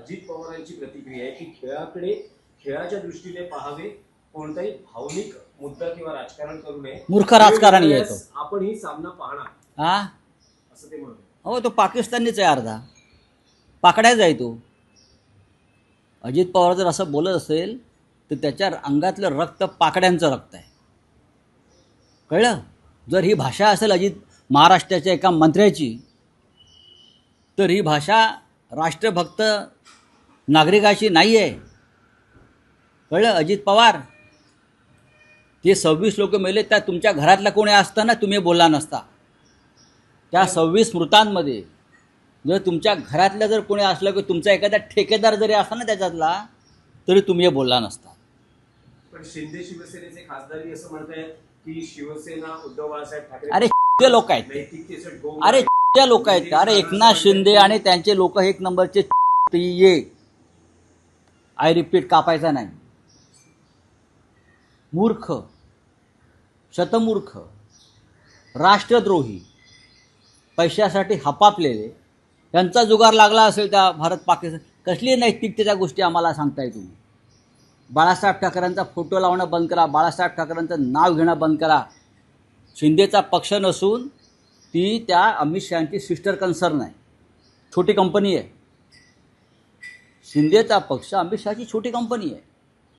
अजित पवारांची प्रतिक्रिया आहे की खेळाकडे खेळाच्या दृष्टीने पाहावे कोणताही भावनिक मुद्दा किंवा राजकारण करू नये. मूर्ख राजकारणी मिळाल्यास आपण ही सामना पाहणार. हा? असं ते म्हणत हो तो पाकिस्तानीच आहे अर्धा. पाकड्याच आहे तो. अजित पवार जर असं बोलत असेल तर त्याच्या अंगातलं रक्त पाकड्यांचं रक्त आहे. कळलं? जर ही भाषा असेल अजित महाराष्ट्राच्या एका मंत्र्याची तर ही भाषा राष्ट्रभक्त नागरिकाची नाही आहे कळलं? अजित पवार? ते सव्वीस लोक मेले त्या तुमच्या घरातला कोणी असताना तुम्ही बोलला नसता. त्या सव्वीस मृतांमध्ये जर तुमच्या घरातलं जर कोणी असलं की तुमचा एखादा ठेकेदार जरी असला ना त्याच्यातला तरी तुम्ही हे बोलला नसता. पण शिंदे शिवसेनेचे खासदारही असं म्हणतायत की शिवसेना उद्धव बाळासाहेब ठाकरे अरे लोक आहेत अरे त्या लोक आहेत ते. अरे एकनाथ शिंदे आणि त्यांचे लोक एक नंबरचे ये. आय रिपीट कापायचा नाही. मूर्ख. शतमूर्ख. राष्ट्रद्रोही. पैशासाठी हपापलेले. त्यांचा जुगार लागला असेल त्या भारत पाकिस्तान. कसली नैतिकतेच्या गोष्टी आम्हाला सांगताय तुम्ही? बाळासाहेब ठाकरेंचा फोटो लावणं बंद करा. बाळासाहेब ठाकरेंचं नाव घेणं बंद करा. शिंदेचा पक्ष नसून ती त्या अमित शहाची सिस्टर कन्सर्न आहे. छोटी कंपनी आहे. शिंदेचा पक्ष अमित शहाची छोटी कंपनी आहे.